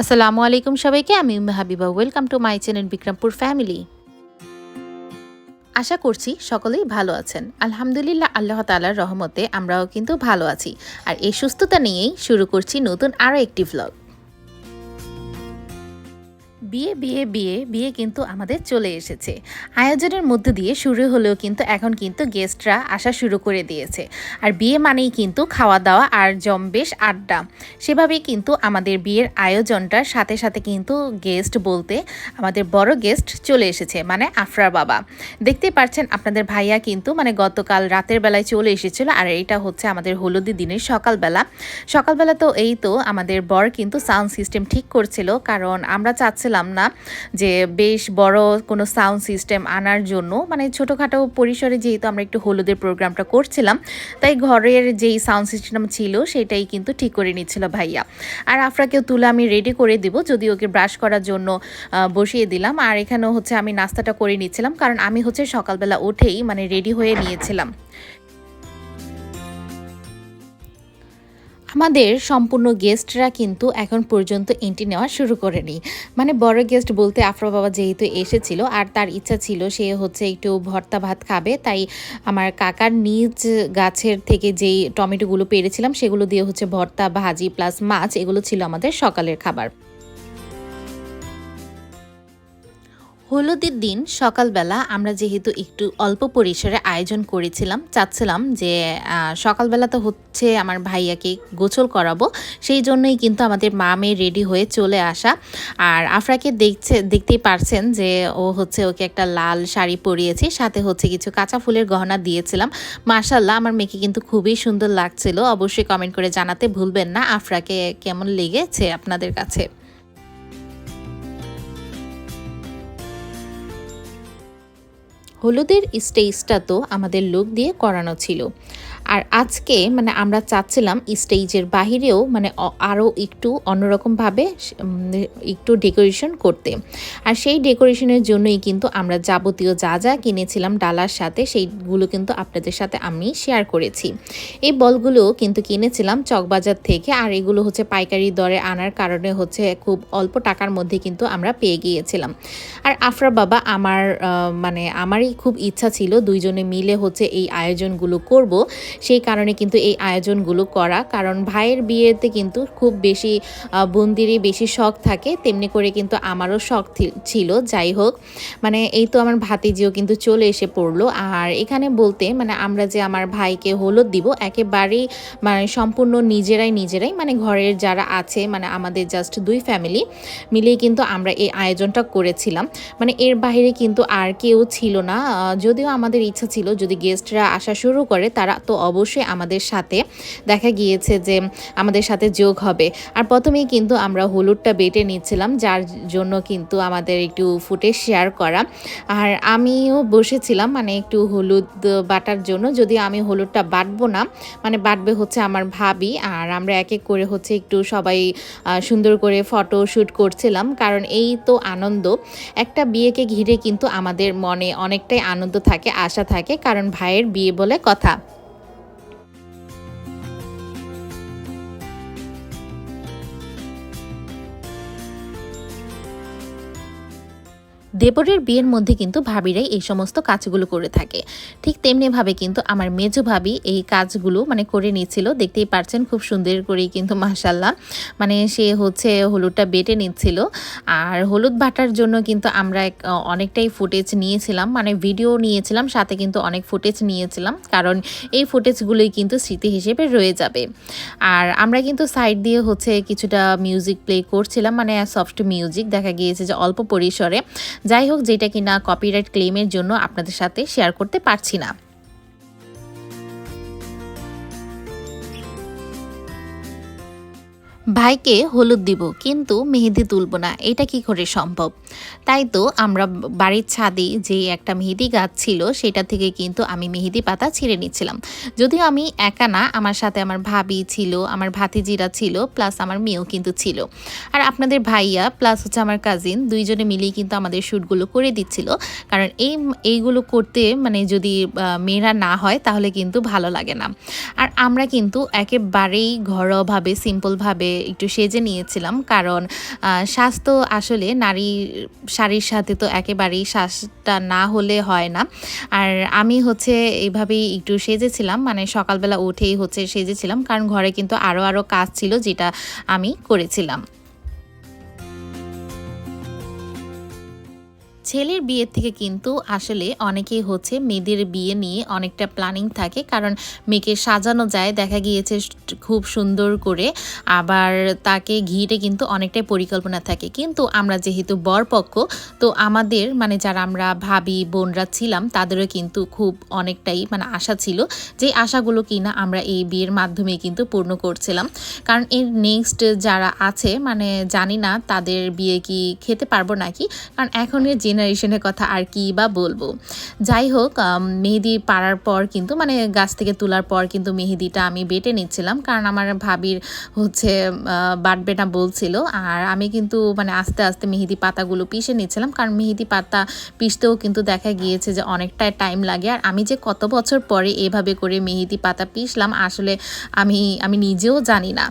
আসসালামু আলাইকুম সবাইকে, আমি Umme Habiba. Welcome to my channel Bikrampur family আশা করছি সকলেই ভালো আছেন। আলহামদুলিল্লাহ, আল্লাহ তালার রহমতে আমরাও কিন্তু ভালো আছি। আর এই সুস্থতা নিয়েই শুরু করছি নতুন আরও একটি ভ্লগ বিয়ে বিয়ে বিয়ে বিয়ে কিন্তু আমাদের চলে এসেছে। আয়োজনের মধ্যে দিয়ে শুরু হলেও কিন্তু এখন কিন্তু গেস্টরা আসা শুরু করে দিয়েছে। আর বিয়ে মানেই কিন্তু খাওয়া দাওয়া আর জম্বেশ আড্ডা। সেভাবেই কিন্তু আমাদের বিয়ের আয়োজনটার সাথে সাথে কিন্তু গেস্ট বলতে আমাদের বড় গেস্ট চলে এসেছে মানে আফরার বাবা। দেখতেই পাচ্ছেন আপনাদের ভাইয়া কিন্তু মানে গতকাল রাতের বেলায় চলে এসেছিল। আর এটা হচ্ছে আমাদের হলুদি দিনের সকালবেলা। সকালবেলা তো এই তো আমাদের বর কিন্তু সাউন্ড সিস্টেম ঠিক করছিল, কারণ আমরা চাচ্ছিলাম না যে বেশ বড় কোনো সাউন্ড সিস্টেম আনার জন্য মানে ছোটোখাটো পরিসরে যেহেতু আমরা একটু হলুদের প্রোগ্রামটা করছিলাম, তাই ঘরের যেই সাউন্ড সিস্টেম ছিল সেটাই কিন্তু ঠিক করে নিচ্ছিল ভাইয়া। আর আফরাকেও তুলে আমি রেডি করে দিব, যদি ওকে ব্রাশ করার জন্য বসিয়ে দিলাম। আর এখানেও হচ্ছে আমি নাস্তাটা করে নিচ্ছিলাম, কারণ আমি হচ্ছে সকালবেলা উঠেই মানে রেডি হয়ে নিয়েছিলাম। আমাদের সম্পূর্ণ গেস্টরা কিন্তু এখন পর্যন্ত এন্ট্রি নেওয়া শুরু করেনি। মানে বড় গেস্ট বলতে আফরা বাবা যেহেতু এসেছিল, আর তার ইচ্ছা ছিল সে হচ্ছে একটু ভর্তা ভাত খাবে, তাই আমার কাকার নিজ গাছের থেকে যেই টমেটোগুলো পেরেছিলাম, সেগুলো দিয়ে হচ্ছে ভর্তা, ভাজি প্লাস মাছ, এগুলো ছিল আমাদের সকালের খাবার। হলুদের দিন সকালবেলা আমরা যেহেতু একটু অল্প পরিসরে আয়োজন করেছিলাম, চাচ্ছিলাম যে সকালবেলা তো হচ্ছে আমার ভাইয়াকে গোসল করাবো, সেই জন্যই কিন্তু আমাদের মা মেয়ে রেডি হয়ে চলে আসা। আর আফরাকে দেখছে, দেখতেই পারছেন যে, ও হচ্ছে ওকে একটা লাল শাড়ি পরিয়েছি, সাথে হচ্ছে কিছু কাঁচা ফুলের গহনা দিয়েছিলাম। মার্শাল্লাহ আমার মেয়েকে কিন্তু খুবই সুন্দর লাগছিল। অবশ্যই কমেন্ট করে জানাতে ভুলবেন না। আফরাকে কেমন লেগেছে আপনাদের কাছে? হলুদের স্টেজটা তো আমাদের লোক দিয়ে করানো ছিল। আর আজকে মানে আমরা চাচ্ছিলাম স্টেজের বাহিরেও মানে আরও একটু অন্যরকমভাবে একটু ডেকোরেশন করতে। আর সেই ডেকোরেশনের জন্যই কিন্তু আমরা যাবতীয় যা যা কিনেছিলাম ডালার সাথে, সেইগুলো কিন্তু আপনাদের সাথে আমি শেয়ার করেছি। এই বলগুলো কিন্তু কিনেছিলাম চকবাজার থেকে, আর এগুলো হচ্ছে পাইকারি দরে আনার কারণে হচ্ছে খুব অল্প টাকার মধ্যে কিন্তু আমরা পেয়ে গিয়েছিলাম। আর আফরা বাবা আমার মানে আমারই খুব ইচ্ছা ছিল, দুইজনে মিলে হচ্ছে এই আয়োজনগুলো করব। সেই কারণে কিন্তু এই আয়োজনগুলো করা। কারণ ভাইয়ের বিয়েতে কিন্তু খুব বেশি বোনদেরই বেশি শখ থাকে। তেমনি করে কিন্তু আমারও শখ ছিল। যাই হোক মানে এই তো আমার ভাতিজিও কিন্তু চলে এসে পড়ল। আর এখানে বলতে মানে আমরা যে আমার ভাইকে হলুদ দিব, একেবারেই মানে সম্পূর্ণ নিজেরাই নিজেরাই মানে ঘরের যারা আছে মানে আমাদের জাস্ট দুই ফ্যামিলি মিলেই কিন্তু আমরা এই আয়োজনটা করেছিলাম। মানে এর বাইরে কিন্তু আর কেউ ছিল না। যদিও আমাদের ইচ্ছা ছিল, যদি গেস্টরা আসা শুরু করে, তারা তো অবশ্যই আমাদের সাথে। দেখা গিয়েছে যে আমাদের সাথে যোগ হবে। আর প্রথমেই কিন্তু আমরা হলুদটা বেটে নিচ্ছিলাম, যার জন্য কিন্তু আমাদের একটু ফুটে শেয়ার করা। আর আমিও বসেছিলাম মানে একটু হলুদ বাটার জন্য। যদি আমি হলুদটা বাটবো না মানে বাটবে হচ্ছে আমার ভাবি। আর আমরা এক এক করে হচ্ছে একটু সবাই সুন্দর করে ফটো শ্যুট করছিলাম। কারণ এই তো আনন্দ। একটা বিয়েকে ঘিরে কিন্তু আমাদের মনে অনেকটাই আনন্দ থাকে, আশা থাকে। কারণ ভাইয়ের বিয়ে বলে কথা। দেবরের বিয়ের মধ্যে কিন্তু ভাবিরাই এই সমস্ত কাজগুলো করে থাকে। ঠিক তেমনিভাবে কিন্তু আমার মেজো ভাবি এই কাজগুলো মানে করে নিচ্ছিল। দেখতেই পারছেন খুব সুন্দর করেই কিন্তু মাসাল্লাহ মানে সে হচ্ছে হলুদটা বেটে নিচ্ছিল। আর হলুদ বাটার জন্য কিন্তু আমরা অনেকটাই ফুটেজ নিয়েছিলাম। মানে ভিডিও নিয়েছিলাম, সাথে কিন্তু অনেক ফুটেজ নিয়েছিলাম। কারণ এই ফুটেজগুলোই কিন্তু স্মৃতি হিসেবে রয়ে যাবে। আর আমরা কিন্তু সাইড দিয়ে হচ্ছে কিছুটা মিউজিক প্লে করছিলাম। মানে সফট মিউজিক দেখা গিয়েছে যে অল্প পরিসরে। যাই হোক যেটা কিনা কপিরাইট ক্লেমের জন্য আপনাদের সাথে শেয়ার করতে পারছি না। ভাইকে হলুদ দিব, কিন্তু মেহেদি তুলব না, এটা কি করে সম্ভব? তাই তো আমরা বাড়ির ছাদে যে একটা মেহেদি গাছ ছিল, সেটা থেকে কিন্তু আমি মেহেদি পাতা ছিঁড়ে নিচ্ছিলাম। যদিও আমি একা না, আমার সাথে আমার ভাবি ছিল, আমার ভাতিজিরা ছিল প্লাস আমার মেয়েও কিন্তু ছিল। আর আপনাদের ভাইয়া প্লাস হচ্ছে আমার কাজিন দুইজনে মিলেই কিন্তু আমাদের শ্যুটগুলো করে দিচ্ছিল। কারণ এই, এইগুলো করতে মানে যদি মেয়েরা না হয়, তাহলে কিন্তু ভালো লাগে না। আর আমরা কিন্তু একেবারেই ঘরোয়াভাবে সিম্পলভাবে একটু সেজে নিয়েছিলাম। কারণ স্বাস্থ্য আসলে নারী শাড়ির সাথে তো একেবারেই শ্বাসটা না হলে হয় না। আর আমি হচ্ছে এভাবেই একটু সেজেছিলাম। মানে সকালবেলা উঠেই হচ্ছে সেজেছিলাম। কারণ ঘরে কিন্তু আরও আরও কাজ ছিল যেটা আমি করেছিলাম। ছেলের বিয়ের থেকে কিন্তু আসলে অনেকেই হচ্ছে মেয়েদের বিয়ে নিয়ে অনেকটা প্ল্যানিং থাকে। কারণ মেয়েকে সাজানো যায়, দেখা গিয়েছে খুব সুন্দর করে। আবার তাকে ঘিরে কিন্তু অনেকটাই পরিকল্পনা থাকে। কিন্তু আমরা যেহেতু বরপক্ষ, তো আমাদের মানে যারা আমরা ভাবি, বোনরা ছিলাম, তাদেরও কিন্তু খুব অনেকটাই মানে আশা ছিল যে আশাগুলো কিনা আমরা এই বিয়ের মাধ্যমে কিন্তু পূর্ণ করছিলাম। কারণ এর নেক্সট যারা আছে মানে জানি না তাদের বিয়ে কি খেতে পারব নাকি? কারণ এখনের জেনারেশনের কথা আর কি বা বলব। যাই হোক মেহেদি পাড়ার পর কিন্তু মানে গাছ থেকে তোলার পর কিন্তু মেহেদিটা আমি বেটে নিচ্ছিলাম। কারণ আমার ভাবির হচ্ছে বাটবে না বলছিল। আর আমি কিন্তু মানে আস্তে আস্তে মেহেদি পাতাগুলো পিষে নিচ্ছিলাম। কারণ মেহেদি পাতা পিষতেও কিন্তু দেখা গিয়েছে যে অনেকটাই টাইম লাগে। আর আমি যে কত বছর পরে এভাবে করে মেহেদি পাতা পিষলাম, আসলে আমি আমি নিজেও জানি না।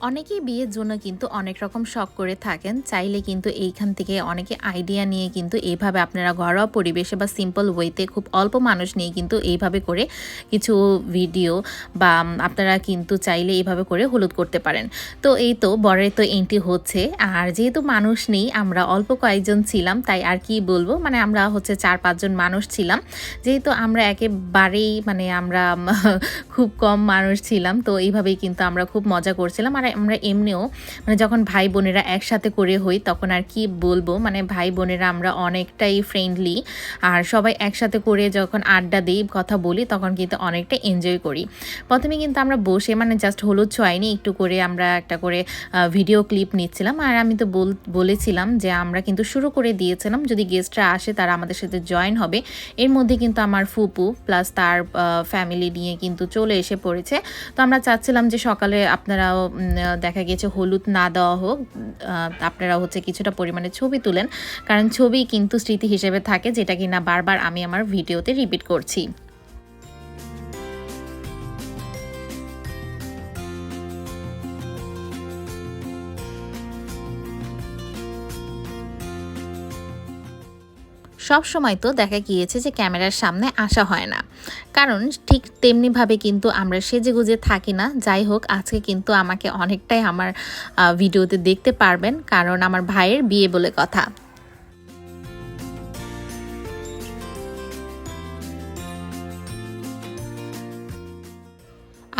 অনেকেই বিয়ের জন্য কিন্তু অনেক রকম শখ করে থাকেন। চাইলে কিন্তু এইখান থেকে অনেকে আইডিয়া নিয়ে কিন্তু এইভাবে আপনারা ঘরোয়া পরিবেশে বা সিম্পল ওয়েতে খুব অল্প মানুষ নিয়ে কিন্তু এইভাবে করে কিছু ভিডিও বা আপনারা কিন্তু চাইলে এইভাবে করে হলুদ করতে পারেন। তো এই তো বরের তো এন্ট্রি হচ্ছে। আর যেহেতু মানুষ নেই, আমরা অল্প কয়েকজন ছিলাম, তাই আর কি বলব? মানে আমরা হচ্ছে চার, পাঁচজন মানুষ ছিলাম। যেহেতু আমরা একেবারেই মানে আমরা খুব কম মানুষ ছিলাম, তো এইভাবেই কিন্তু আমরা খুব মজা করছিলাম। আর আমরা এমনিও মানে যখন ভাই বোনেরা একসাথে করে হই, তখন আর কি বলব মানে ভাই বোনেরা আমরা অনেকটাই ফ্রেন্ডলি আর সবাই একসাথে করে যখন আড্ডা দিই, কথা বলি, তখন কিন্তু অনেকটা এনজয় করি। প্রথমে কিন্তু আমরা বসে মানে জাস্ট হলুদ ছোঁয়াইনি একটু করে আমরা একটা করে ভিডিও ক্লিপ নিচ্ছিলাম, আর আমি তো বল, বলেছিলাম যে আমরা কিন্তু শুরু করে দিয়েছিলাম, যদি গেস্টরা আসে, তারা আমাদের সাথে জয়েন হবে। এর মধ্যে কিন্তু আমার ফুপু প্লাস তার ফ্যামিলি নিয়ে কিন্তু চলে এসে পড়েছে। তো আমরা চাচ্ছিলাম যে সকালে আপনারাও দেখা গেছে হলুদ না দেওয়া হোক আপনারা হচ্ছে কিছুটা পরিমাণে ছবি তুলেন, কারণ ছবি কিন্তু স্মৃতি হিসেবে থাকে, যেটা কিনা বারবার আমি আমার ভিডিওতে রিপিট করছি। সব সময় তো দেখা গিয়েছে যে ক্যামেরার সামনে আসা হয় না। কারণ ঠিক তেমনিভাবে কিন্তু আমরা সেজে গুজে থাকি না। যাই হোক, আজকে কিন্তু আমাকে অনেকটাই আমার ভিডিওতে দেখতে পারবেন। কারণ আমার ভাইয়ের বিয়ে বলে কথা।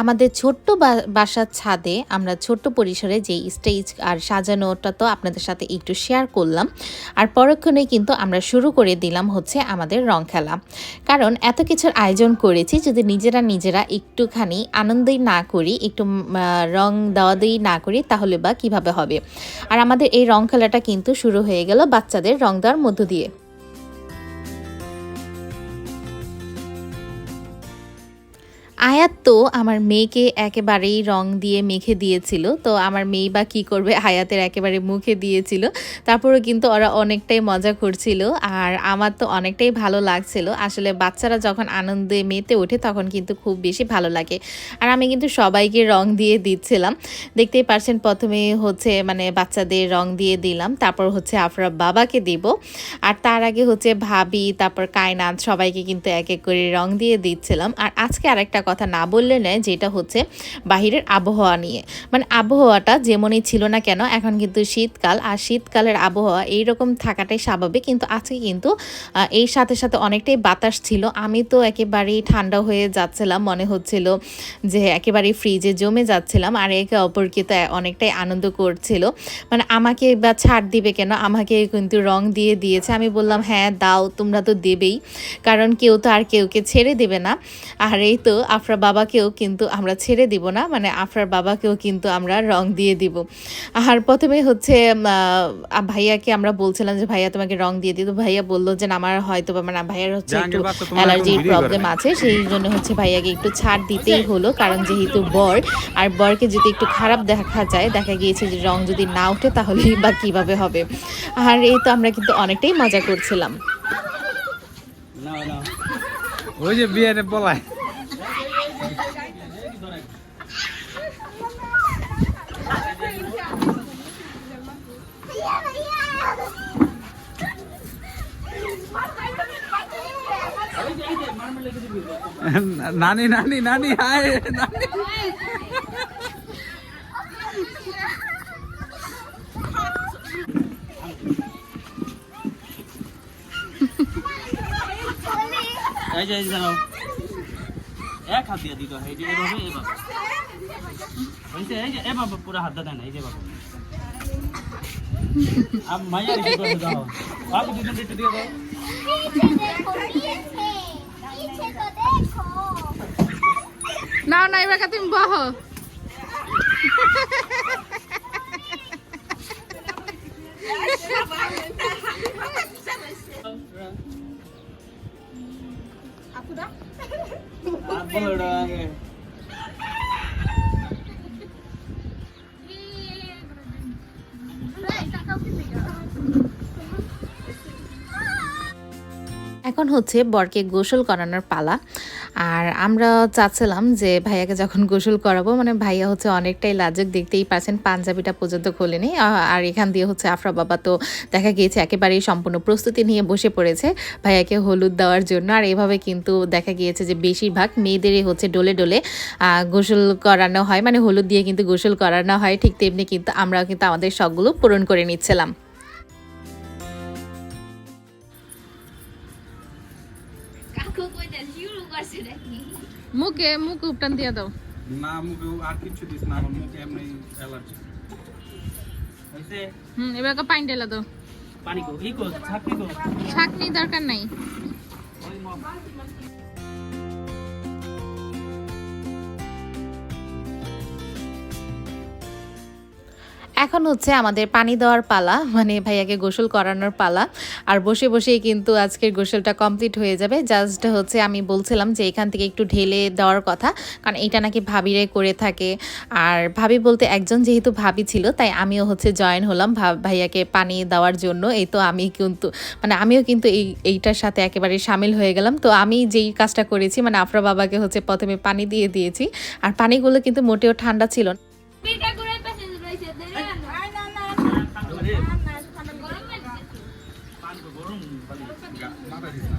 আমাদের ছোট্ট বাসার ছাদে আমরা ছোট্ট পরিসরে যে স্টেজ আর সাজানোটা তো আপনাদের সাথে একটু শেয়ার করলাম। আর পরক্ষণে কিন্তু আমরা শুরু করে দিলাম হচ্ছে আমাদের রং খেলা। কারণ এত কিছুর আয়োজন করেছি যদি নিজেরা নিজেরা একটুখানি আনন্দই না করি, একটু রং দেওয়া দিই না করি তাহলে বা কীভাবে হবে? আর আমাদের এই রং খেলাটা কিন্তু শুরু হয়ে গেল বাচ্চাদের রং দেওয়ার মধ্য দিয়ে। আয়াত তো আমার মেয়েকে একেবারেই রং দিয়ে মেখে দিয়েছিল। তো আমার মেয়ে বা কী করবে? আয়াতের একেবারে মুখে দিয়েছিল। তারপরে কিন্তু ওরা অনেকটাই মজা করছিল। আর আমার তো অনেকটাই ভালো লাগছিল। আসলে বাচ্চারা যখন আনন্দে মেতে ওঠে, তখন কিন্তু খুব বেশি ভালো লাগে। আর আমি কিন্তু সবাইকে রং দিয়ে দিচ্ছিলাম। দেখতেই পারছেন, প্রথমে হচ্ছে মানে বাচ্চাদের রং দিয়ে দিলাম। তারপর হচ্ছে আফরা বাবাকে দিব। আর তার আগে হচ্ছে ভাবি, তারপর কায়নাথ সবাইকে কিন্তু এক এক করে রং দিয়ে দিচ্ছিলাম। আর আজকে আরেকটা কথা না বললে নয়, যেটা হচ্ছে বাহিরের আবহাওয়া নিয়ে। মানে আবহাওয়াটা যেমনই ছিল না কেন, এখন কিন্তু শীতকাল, আর শীতকালের আবহাওয়া এইরকম থাকাটাই স্বাভাবিক। কিন্তু আজকে কিন্তু এর সাথে সাথে অনেকটাই বাতাস ছিল। আমি তো একেবারেই ঠান্ডা হয়ে যাচ্ছিলাম, মনে হচ্ছিল যে একেবারেই ফ্রিজে জমে যাচ্ছিলাম, আর একে অপরকে তো অনেকটাই আনন্দ করছিল। মানে আমাকে বা ছাড় দিবে কেন? আমাকে কিন্তু রং দিয়ে দিয়েছে। আমি বললাম হ্যাঁ দাও, তোমরা তো দেবেই। কারণ কেউ তো আর কেউকে ছেড়ে দেবে না। আর এই তো আফরার বাবাকেও কিন্তু আমরা ছেড়ে দিব না মানে আফরার বাবাকেও কিন্তু আমরা রং দিয়ে দিব। আর প্রথমে হচ্ছে ভাইয়াকে আমরা বলছিলাম যে ভাইয়া তোমাকে রং দিয়ে দিই। তো ভাইয়া বলল যে আমার হয়তো বা মানে ভাইয়ার হচ্ছে একটু অ্যালার্জির প্রবলেম আছে সেই জন্য হচ্ছে ভাইয়াকে একটু ছাড় দিতেই হলো কারণ যেহেতু বর আর বরকে যদি একটু খারাপ দেখা যায় দেখা গিয়েছে যে রং যদি না ওঠে তাহলে বা কীভাবে হবে? আর এই তো আমরা কিন্তু অনেকটাই মজা করছিলাম। ওই যে বিয়েতে পলায় নানি নানি নানি, হায় এক হাত দিয়ে দিতে, এই যে এভাবে এভাবে হয়েছে এই যে হাতটা দেন, এই যে বাবু আম দাও। বাবু একটু দিয়ে দাও। না না এবার তুমি বহ। আপন এখন হচ্ছে বরকে গোসল করানোর পালা। আর আমরা চাচ্ছিলাম যে ভাইয়াকে যখন গোসল করাবো মানে ভাইয়া হচ্ছে অনেকটাই লাজুক, দেখতেই পাচ্ছেন পাঞ্জাবিটা পর্যন্ত খোলেনি। আর এখান দিয়ে হচ্ছে আফরা বাবা তো দেখা গিয়েছে একেবারেই সম্পূর্ণ প্রস্তুতি নিয়ে বসে পড়েছে ভাইয়াকে হলুদ দেওয়ার জন্য। আর এভাবে কিন্তু দেখা গিয়েছে যে বেশিরভাগ মেয়েদেরই হচ্ছে ডোলে ডোলে গোসল করানো হয়। মানে হলুদ দিয়ে কিন্তু গোসল করানো হয়, ঠিক তেমনি কিন্তু আমরাও কিন্তু আমাদের শখগুলো পূরণ করে নিচ্ছিলাম। মুখে মুখ উপটান দিয়ে দাও। না মুখে আর কিছু দিস না আমার মুখে এমনি অ্যালার্জি। হইছে হুম এবার পানি ঢেলা দাও। পানি কো ই কো ছাকনি কো। ছাকনি দরকার নাই। ওই এখন হচ্ছে আমাদের পানি দেওয়ার পালা মানে ভাইয়াকে গোসল করানোর পালা। আর বসে বসেই কিন্তু আজকের গোসলটা কমপ্লিট হয়ে যাবে। জাস্ট হচ্ছে আমি বলছিলাম যে এখান থেকে একটু ঢেলে দেওয়ার কথা, কারণ এটা নাকি ভাবিরে করে থাকে। আর ভাবি বলতে একজন যেহেতু ভাবি ছিল, তাই আমিও হচ্ছে জয়েন হলাম ভাইয়াকে পানি দেওয়ার জন্য। এই তো আমি কিন্তু মানে আমিও কিন্তু এই, এইটার সাথে একেবারে সামিল হয়ে গেলাম। তো আমি যেই কাজটা করেছি মানে আফরা বাবাকে হচ্ছে প্রথমে পানি দিয়ে দিয়েছি। আর পানিগুলো কিন্তু মোটেও ঠান্ডা ছিল না। পিটা করে পেছে রইছে দেরে না না না আরে গরম লাগছে পানি কো গরম পানি মাথা দিস না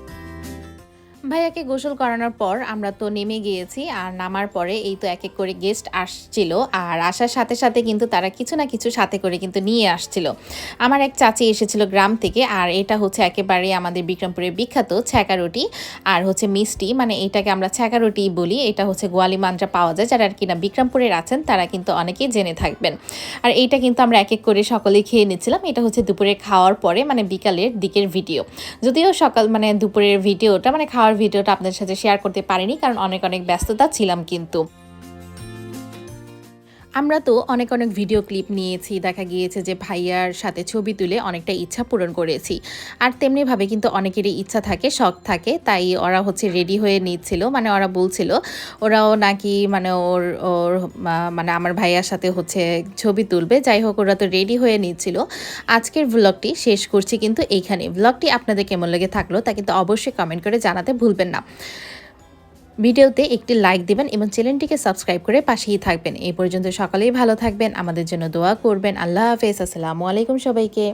ভাইয়াকে গোসল করানোর পর আমরা তো নেমে গিয়েছি আর নামার পরে এই তো এক এক করে গেস্ট আসছিল আর আসার সাথে সাথে কিন্তু তারা কিছু না কিছু সাথে করে কিন্তু নিয়ে আসছিল। আমার এক চাচি এসেছিল গ্রাম থেকে আর এটা হচ্ছে একেবারে আমাদের বিক্রমপুরের বিখ্যাত ছ্যাঁকা রুটি আর হচ্ছে মিষ্টি মানে এটাকে আমরা ছ্যাঁকা রুটি বলি, এটা হচ্ছে গোয়ালি মাঞ্জা পাওয়া যায়। যারা আর কিনা বিক্রমপুরের আছেন, তারা কিন্তু অনেকেই জেনে থাকবেন। আর এইটা কিন্তু আমরা এক এক করে সকলে খেয়ে নিচ্ছিলাম। এটা হচ্ছে দুপুরে খাওয়ার পরে মানে বিকালের দিকের ভিডিও যদিও সকাল মানে দুপুরের ভিডিওটা মানে খাওয়ার ভিডিওটা আপনাদের সাথে শেয়ার করতে পারিনি কারণ অনেক অনেক ব্যস্ততা ছিলাম কিন্তু। আমরা তো অনেক অনেক ভিডিও ক্লিপ নিয়েছি, দেখা গিয়েছে যে ভাইয়ার সাথে ছবি তুলে অনেকটা ইচ্ছা পূরণ করেছি। আর তেমনিভাবে কিন্তু অনেকেরই ইচ্ছা থাকে, শখ থাকে, তাই ওরা হচ্ছে রেডি হয়ে নিচ্ছিল। মানে ওরা বলছিল, ওরাও নাকি মানে ওর ওর মানে আমার ভাইয়ার সাথে হচ্ছে ছবি তুলবে। যাই হোক, ওরা তো রেডি হয়ে নিচ্ছিল। আজকের ব্লগটি শেষ করছি কিন্তু এইখানে ব্লগটি আপনাদের কেমন লেগে থাকল তা কিন্তু অবশ্যই কমেন্ট করে জানাতে ভুলবেন না। ভিডিওতে একটি লাইক দেবেন এবং চ্যানেলটিকে সাবস্ক্রাইব করে পাশেই থাকবেন। এই পর্যন্ত সকালেই ভালো থাকবেন, আমাদের জন্য দোয়া করবেন। আল্লাহ হাফেজ, আসসালামু আলাইকুম সবাইকে।